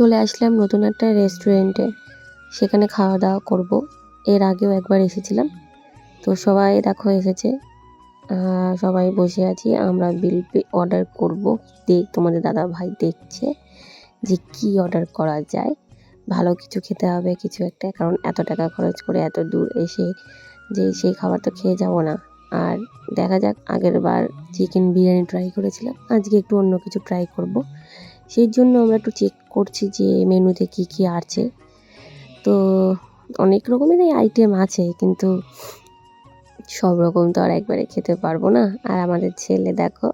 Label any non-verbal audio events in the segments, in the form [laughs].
চলে আসলাম নতুন একটা রেস্টুরেন্টে সেখানে খাওয়া দাওয়া করব। এর আগেও একবার এসেছিলাম। তো সবাই দেখো এসেছে। সবাই বসে আছি। আমরা বিল পে অর্ডার করব। দেখ তোমাদের দাদা ভাই দেখছে যে কি অর্ডার করা যায়। ভালো কিছু খেতে হবে কিছু একটা, কারণ এত টাকা খরচ করে এত দূর এসে যে সেই খাবার তো খেয়ে যাব না। আর দেখা যাক, আগের বার চিকেন বিরিয়ানি ট্রাই করেছিলাম। আজকে একটু অন্য কিছু ট্রাই করব। সেই জন্য আমরা একটু চেক করছি যে মেনুতে কি কি আছে। তো অনেক রকমেরই আইটেম আছে, কিন্তু সব রকম তো আর একবারে খেতে পারব না। আর আমাদের ছেলে দেখো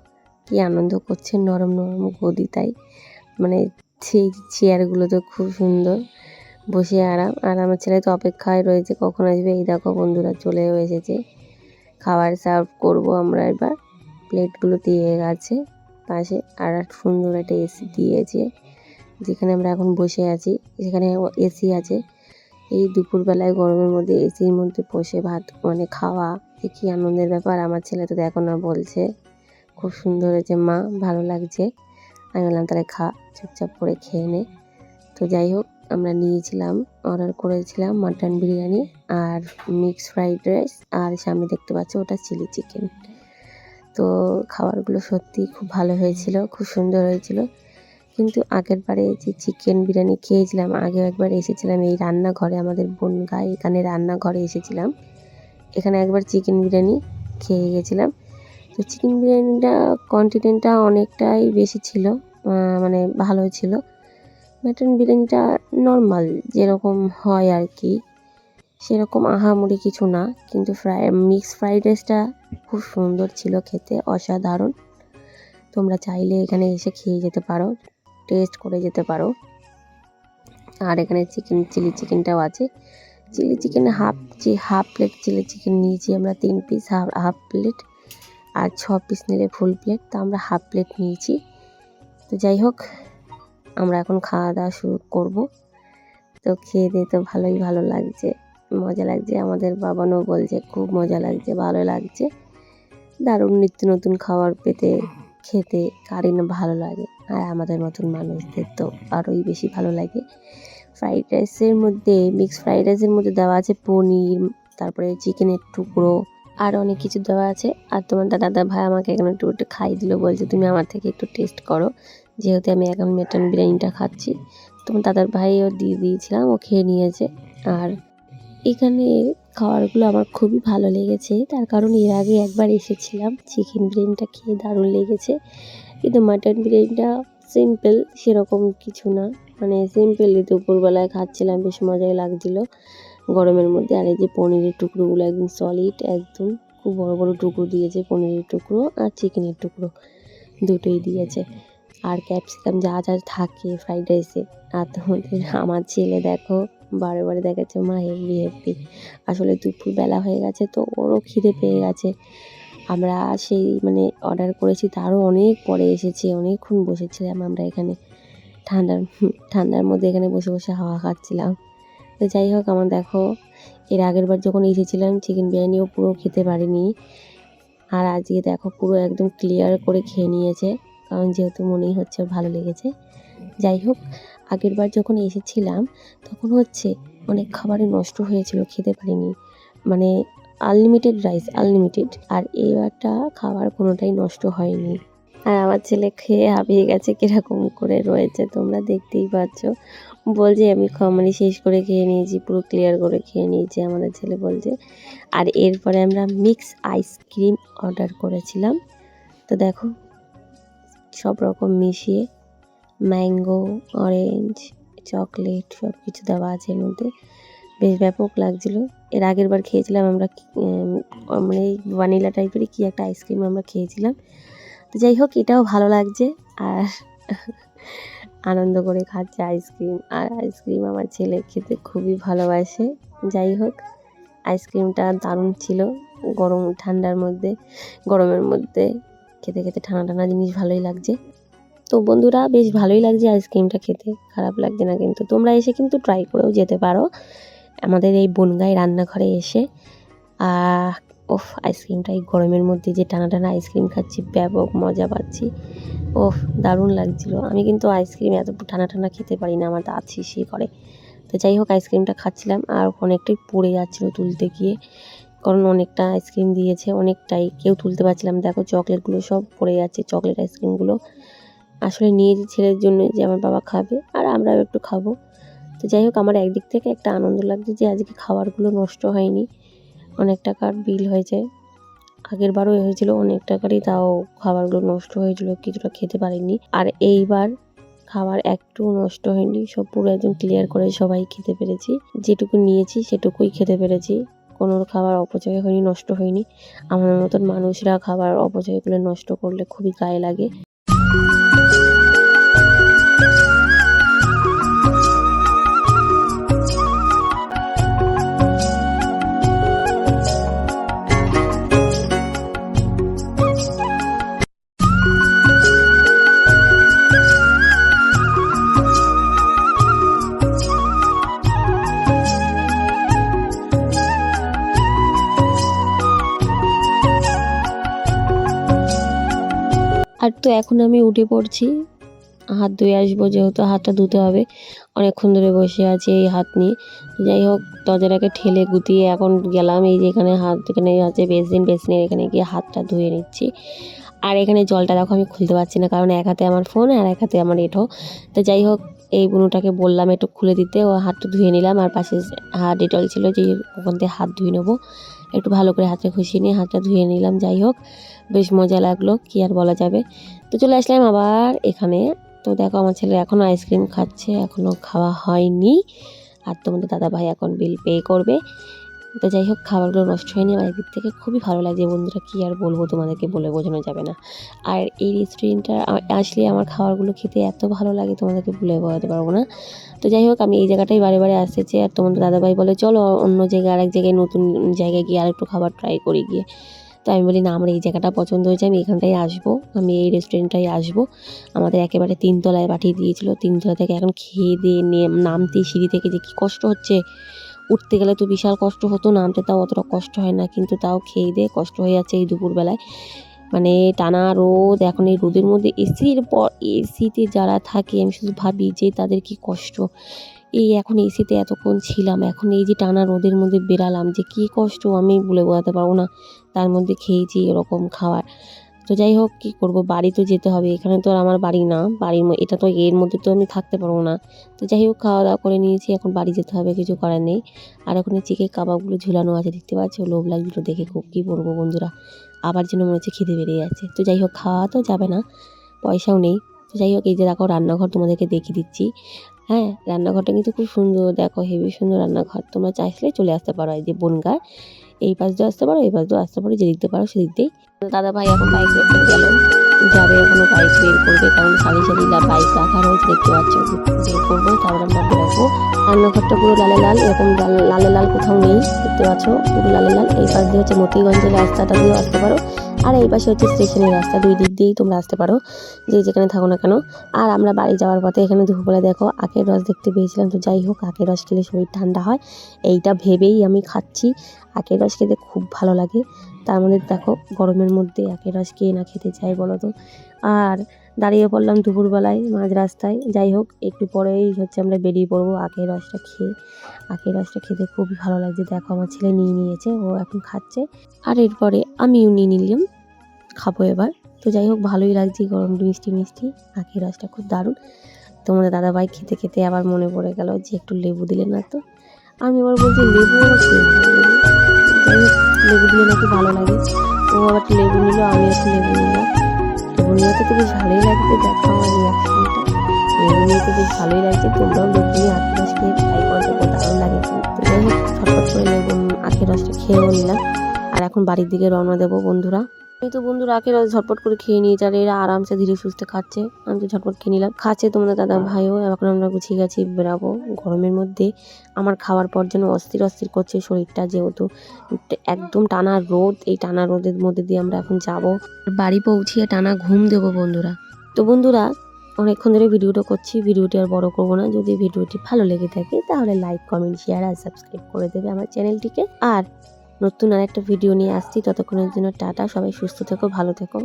কি আনন্দ করছে, নরম নরম গদি তাই। মানে সেই চেয়ারগুলো তো খুব সুন্দর, বসে আরাম। আর আমার ছেলে তো অপেক্ষায় রয়েছে, কখন আসবে? এই দেখো বন্ধুরা চলেও এসেছে। খাবার সার্ভ করব আমরা এবার। প্লেটগুলো দিয়ে গেছে। পাশে আর সুন্দর একটা এসি দিয়েছে, যেখানে আমরা এখন বসে আছি। সেখানে এসি আছে। এই দুপুরবেলায় গরমের মধ্যে এসির মধ্যে বসে ভাত মানে খাওয়া কি আনন্দের ব্যাপার। আমার ছেলে তো দেখো না বলছে। খুব সুন্দর হয়েছে মা, ভালো লাগছে। আমি বললাম, তাহলে খা, চুপচাপ করে খেয়ে নে। তো যাই হোক, আমরা নিয়েছিলাম, অর্ডার করেছিলাম মাটন বিরিয়ানি আর মিক্স ফ্রাইড রাইস। আর সামনে দেখতে পাচ্ছ, ওটা চিলি চিকেন। তো খাবারগুলো সত্যি খুব ভালো হয়েছিল, খুব সুন্দর হয়েছিল। কিন্তু আগের বারে যে চিকেন বিরিয়ানি খেয়েছিলাম আগে একবার এসেছিলাম এই রান্নাঘরে, আমাদের বনগাঁ এখানে রান্নাঘরে এসেছিলাম। এখানে একবার চিকেন বিরিয়ানি খেয়ে গেছিলাম। তো চিকেন বিরিয়ানিটা কন্টিনেন্টটা অনেকটাই বেশি ছিল মানে ভালো ছিল। মাটন বিরিয়ানিটা নর্মাল যেরকম হয় আর কি। সেরকম আহামরি কিছু না, কিন্তু ফ্রাই মিক্স ফ্রাইড রাইসটা খুব সুন্দর ছিল খেতে, অসাধারণ। তোমরা চাইলে এখানে এসে খেয়ে যেতে পারো টেস্ট করে যেতে পারো। আর এখানে চিকেন চিলি চিকেনটাও আছে। চিলি চিকেন হাফ যে হাফ প্লেট চিলি চিকেন নিয়েছি আমরা, তিন পিস হাফ হাফ প্লেট আর ছ পিস নিলে ফুল প্লেট তো আমরা হাফ প্লেট নিয়েছি। তো যাই হোক, আমরা এখন খাওয়া দাওয়া শুরু করব। তো খেয়ে দিয়ে তো ভালোই ভালো লাগছে, মজা লাগছে। আমাদের বাবানও বলছে, খুব মজা লাগছে, ভালো লাগছে। দারুণ নিত্য নতুন খাবার পেতে, খেতে কারই না ভালো লাগে। আর আমাদের মতন মানুষদের তো আরোই বেশি ভালো লাগে। ফ্রাইড রাইসের মধ্যে মিক্স ফ্রাইড রাইসের মধ্যে দেওয়া আছে পনির, তারপরে চিকেনের টুকরো, আর অনেক কিছু দেওয়া আছে। আর তোমার দাদা ভাই আমাকে এখন একটু একটু খাই দিল, বলছে তুমি আমার থেকে একটু টেস্ট করো। যেহেতু আমি এখন মাটন বিরিয়ানিটা খাচ্ছি, তোমার দাদার ভাইও দিয়ে দিয়েছিলাম, ও খেয়ে নিয়েছে। আর এখানে খাবারগুলো আমার খুবই ভালো লেগেছে। তার কারণ এর আগে একবার এসেছিলাম চিকেন বিরিয়ানিটা খেয়ে দারুণ লেগেছে। কিন্তু মাটন বিরিয়ানিটা সিম্পল সেরকম কিছু না। মানে সিম্পলি দুপুরবেলায় খাচ্ছিলাম, বেশ মজাই লাগছিল। গরমের মধ্যে আর এই যে পনিরের টুকরোগুলো একদম সলিড একদম খুব বড় বড় টুকরো দিয়েছে পনিরের টুকরো আর চিকেনের টুকরো দুটোই দিয়েছে। আর ক্যাপসিকাম যা যা থাকে ফ্রাইড রাইসে আর তোমাদের, আমার ছেলে দেখো বারে বারে দেখাচ্ছে, মা হেভি হেভি আসলে দুপুর বেলা হয়ে গেছে তো ওরও খিদে পেয়ে গেছে। আমরা সেই মানে অর্ডার করেছি, তারও অনেক পরে এসেছে, অনেকক্ষণ বসেছিলাম আমরা এখানে। ঠান্ডার ঠান্ডার মধ্যে এখানে বসে বসে হাওয়া খাচ্ছিলাম। তো যাই হোক, আমার দেখো, এর আগের বার যখন এসেছিলাম চিকেন বিরিয়ানিও পুরো খেতে পারিনি। আর আজকে দেখো, পুরো একদম ক্লিয়ার করে খেয়ে নিয়েছে, কারণ যেহেতু মনেই হচ্ছে ভালো লেগেছে। যাই হোক আগের বার যখন এসেছিলাম, তখন হচ্ছে অনেক খাবারই নষ্ট হয়েছিল, খেতে পারিনি। মানে আনলিমিটেড রাইস আনলিমিটেড আর এবারটা খাবার কোনোটাই নষ্ট হয়নি। আর আমার ছেলে খেয়ে হাঁপিয়ে গেছে, কীরকম করে রয়েছে তোমরা দেখতেই পাচ্ছ। বলছে, আমি মানে শেষ করে খেয়ে নিয়েছি, পুরো ক্লিয়ার করে খেয়ে নিয়েছি, আমাদের ছেলে বলছে। আর এরপরে আমরা মিক্স আইসক্রিম অর্ডার করেছিলাম। তো দেখো, সব রকম মিশিয়ে ম্যাঙ্গো, অরেঞ্জ, চকলেট সব কিছু দেওয়া আছে এর মধ্যে। বেশ ব্যাপক লাগছিল। এর আগের বার খেয়েছিলাম আমরা মানে ভ্যানিলা টাইপেরই কি একটা আইসক্রিম আমরা খেয়েছিলাম। তো যাই হোক, এটাও ভালো লাগছে আর [laughs] আনন্দ করে খাচ্ছে আইসক্রিম। আর আইসক্রিম আমার ছেলে খেতে খুবই ভালোবাসে। যাই হোক, আইসক্রিমটা দারুণ ছিল গরম ঠান্ডার মধ্যে, গরমের মধ্যে খেতে খেতে ঠান্ডা ঠান্ডা জিনিস ভালোই লাগছে। তো বন্ধুরা, বেশ ভালোই লাগছে আইসক্রিমটা খেতে। খারাপ লাগছে না কিন্তু। তোমরা এসে কিন্তু ট্রাই করেও যেতে পারো। আমাদের এই বনগাই রান্নাঘরে এসে। ওফ, আইসক্রিমটা এই গরমের মধ্যে যে টানা টানা আইসক্রিম খাচ্ছি, ব্যাপক মজা পাচ্ছি। ওফ, দারুণ লাগছিল। আমি কিন্তু আইসক্রিম এত টানা টানা খেতে পারি না, আমার দাঁত শিশি করে। তো যাই হোক, আইসক্রিমটা খাচ্ছিলাম আর অনেকটাই পড়ে যাচ্ছিল তুলতে গিয়ে। কারণ অনেকটা আইসক্রিম দিয়েছে, অনেকটাই। কেউ তুলতে পারছিলাম দেখো, চকলেটগুলো সব পড়ে যাচ্ছে, চকলেট আইসক্রিমগুলো। আসলে নিয়েছি ছেলের জন্য যে আমার বাবা খাবে, আর আমরাও একটু খাব। তো যাই হোক, আমার একদিক থেকে একটা আনন্দ লাগছে যে আজকে খাবারগুলো নষ্ট হয়নি। অনেক টাকার বিল হয়েছে। আগের বারও হয়েছিল অনেক টাকারই, তাও খাবারগুলো নষ্ট হয়েছিল, কিছুটা খেতে পারিনি। আর এইবার খাবার একটু নষ্ট হয়নি, সব পুরো একদম ক্লিয়ার করে সবাই খেতে পেরেছি। যেটুকু নিয়েছি সেটুকুই খেতে পেরেছি। কোনো খাবার অপচয় হয়নি, নষ্ট হয়নি। আমার মতন মানুষরা খাবার অপচয় করে নষ্ট করলে খুবই গায়ে লাগে। এখন আমি উঠে পড়ছি। হাত ধুয়ে আসব যেহেতু হাতটা ধুতে হবে। অনেকক্ষণ ধরে বসে আছি এই হাত নিয়ে। যাই হোক, দরজাটাকে ঠেলে গুটিয়ে এখন গেলাম এই যে এখানে হাত, এখানে আছে বেসিন, বেসিনের এখানে গিয়ে হাতটা ধুয়ে নিচ্ছি। আর এখানে জলটা দেখো আমি খুলতে পারছি না কারণ এক হাতে আমার ফোন আর এক হাতে আমার এঠো তো যাই হোক, এই বুনুটাকে বললাম একটু খুলে দিতে। ও হাতটা ধুয়ে নিলাম আর পাশে হাত ডেটল ছিল যে ওখান থেকে হাত ধুয়ে নেব। একটু ভালো করে হাতে খুশিয়ে নিয়ে হাতটা ধুয়ে নিলাম, যাই হোক, বেশ মজা লাগল, কি আর বলা যাবে। তো চলে আসলাম আবার এখানে। তো দেখো, আমার ছেলে এখনও আইসক্রিম খাচ্ছে এখনও খাওয়া হয়নি। আর তোমাদের দাদা ভাই এখন বিল পে করবে। তো যাই হোক খাবারগুলো নষ্ট হয়নি। আমার একদিক থেকে খুবই ভালো লাগছে। বন্ধুরা, কী আর বলব তোমাদেরকে বলে বোঝানো যাবে না। আর এই রেস্টুরেন্টটা আসলে আমার খাবারগুলো খেতে এত ভালো লাগে, তোমাদেরকে বলে বোঝাতে পারব না। তো যাই হোক আমি এই জায়গাটাই বারে বারে আসতেছি। আর তোমাদের দাদাভাই বলে, চলো অন্য জায়গায় আরেক জায়গায় নতুন জায়গায় গিয়ে আরেকটু খাবার ট্রাই করি গিয়ে। তো আমি বলি, না, আমার এই জায়গাটা পছন্দ হয়েছে, আমি এখানটাই আসব। আমি এই রেস্টুরেন্টটাই আসব। আমাদের একেবারে তিনতলায় পাঠিয়ে দিয়েছিল। তিনতলা থেকে এখন খেয়ে দিয়ে নিয়ে নামতে সিঁড়ি থেকে যে কী কষ্ট হচ্ছে। উঠতে গেলে তো বিশাল কষ্ট হতো, নামতে তাও অতটা কষ্ট হয় না, কিন্তু তাও খেয়ে দিয়ে কষ্ট হয়ে যাচ্ছে এই দুপুরবেলায়। মানে টানা রোদ, এখন এই রোদের মধ্যে এসির পর এসিতে যারা থাকে, আমি শুধু ভাবি যে তাদের কি কষ্ট। এই এখন এসিতে এতক্ষণ ছিলাম, এখন এই যে টানা রোদের মধ্যে বেরালাম, যে কী কষ্ট আমি বলে বোঝাতে পারব না। তার মধ্যে খেয়েছি এরকম খাবার। তো যাই হোক, কী করব? বাড়ি তো যেতে হবে। এখানে তো আর আমার বাড়ি না। বাড়ির এটা তো এর মধ্যে তো আমি থাকতে পারব না। তো যাই হোক খাওয়া দাওয়া করে নিয়েছি। এখন বাড়ি যেতে হবে, কিছু করার নেই। আর ওখানে চিকেন কাবাবগুলো ঝুলানো আছে, দেখতে পাচ্ছ? লোভ লাগছিল দেখে, খুব কী বলব বন্ধুরা? আবার যেন মনে হচ্ছে খিদে বেড়ে যাচ্ছে। তো যাই হোক, খাওয়া তো যাবে না। পয়সাও নেই। তো যাই হোক, এই যে দেখো, রান্নাঘর তোমাদেরকে দেখিয়ে দিচ্ছি। হ্যাঁ রান্নাঘরটা কিন্তু খুব সুন্দর। দেখো হেভি সুন্দর রান্নাঘর। তোমরা চাইলে চলে আসতে পারো, এই যে বনগাঁ। এই পাশ দিয়ে আসতে পারো, এই পাশ দিয়ে আসতে পারো, যেদিক দিয়ে পারো সেদিক দিয়েই। দাদা ভাই এখন বাইক বের গেল। যাবে এখনও বাইক বের করবে, কারণ সারি সারি বাইক রাখা রয়েছে দেখতে পাচ্ছ, বের করব, তারপর আমরা বেরোবো রান্নাঘরটা পুরো লালে লাল, এরকম লাল- লালে লাল কোথাও নেই, দেখতে পাচ্ছ, পুরো লালে লাল। এই পাশ দিয়ে হচ্ছে মতিগঞ্জের রাস্তাটা দিয়েও আসতে পারো। আর এই পাশে হচ্ছে স্টেশনের রাস্তা, দুই দিক দিয়েই তোমরা আসতে পারো, যে যেখানে থাকো না কেন। আর আমরা বাড়ি যাওয়ার পথে এখানে দুপুরবেলা দেখো, আখের রস দেখতে পেয়েছিলাম, তো যাই হোক, আখের রস খেলে শরীর ঠান্ডা হয়, এইটা ভেবেই আমি খাচ্ছি। আখের রস খেতে খুব ভালো লাগে, তার মধ্যে দেখো, গরমের মধ্যে আখের রস কে না খেতে চাই বলো তো আর দাঁড়িয়ে পড়লাম দুপুরবেলায় মাঝ রাস্তায় যাই হোক, একটু পরেই হচ্ছে আমরা বেরিয়ে পড়ব আখের রসটা খেয়ে। আখের রসটা খেতে খুবই ভালো লাগছে, দেখো আমার ছেলে নিয়ে নিয়েছে, ও এখন খাচ্ছে। আর এরপরে আমিও নিয়ে নিলাম খাব এবার। তো যাই হোক, ভালোই লাগছে গরম মিষ্টি মিষ্টি। আখের রসটা খুব দারুণ। তোমাদের দাদাভাই খেতে খেতে আবার মনে পড়ে গেল যে একটু লেবু দিলে না তো। আমি আবার বলছি লেবু লেবু? দিলে নাকি ভালো লাগে। ও আবার লেবু নিল, আমি একটু লেবু নিলাম। লেবু নিয়ে তো বেশ ভালোই লাগছে, দেখো আমার রিয়াকশনটা লেবু নিয়ে তো বেশ ভালোই লাগছে, তোমরাও লেবু নিয়ে আখের রস খেয়ে ট্রাই করো, দেখো দারুণ লাগে। তো যাই হোক ছটফট করে লেবু, আখের রসটা খেয়েও নিলাম। আর এখন বাড়ির দিকে রওনা দেবো বন্ধুরা। আমি তো বন্ধুরা আখের রস ঝটপট করে খেয়ে নিয়েছি আর এরা আরামসে ধীরে সুস্থে খাচ্ছে। আমি তো ঝটপট খেয়ে নিলাম। খাচ্ছে তোমাদের দাদা ভাইও এখন আমরা গুছিয়ে গেছি বেরাবো গরমের মধ্যে আমার খাওয়ার পর যেন অস্থির অস্থির করছে শরীরটা যেহেতু একদম টানা রোদ এই টানা রোদের মধ্যে দিয়ে আমরা এখন যাব। বাড়ি পৌঁছিয়ে টানা ঘুম দেবো বন্ধুরা। তো বন্ধুরা অনেকক্ষণ ধরে ভিডিওটা করছি ভিডিওটি আর বড় করব না। যদি ভিডিওটি ভালো লেগে থাকে তাহলে লাইক কমেন্ট শেয়ার আর সাবস্ক্রাইব করে দেবে আমার চ্যানেলটিকে। আর নতুন আরেকটা ভিডিও নিয়ে আসছি। ততক্ষণের জন্য টাটা সবাই সুস্থ থেকো ভালো থেকো।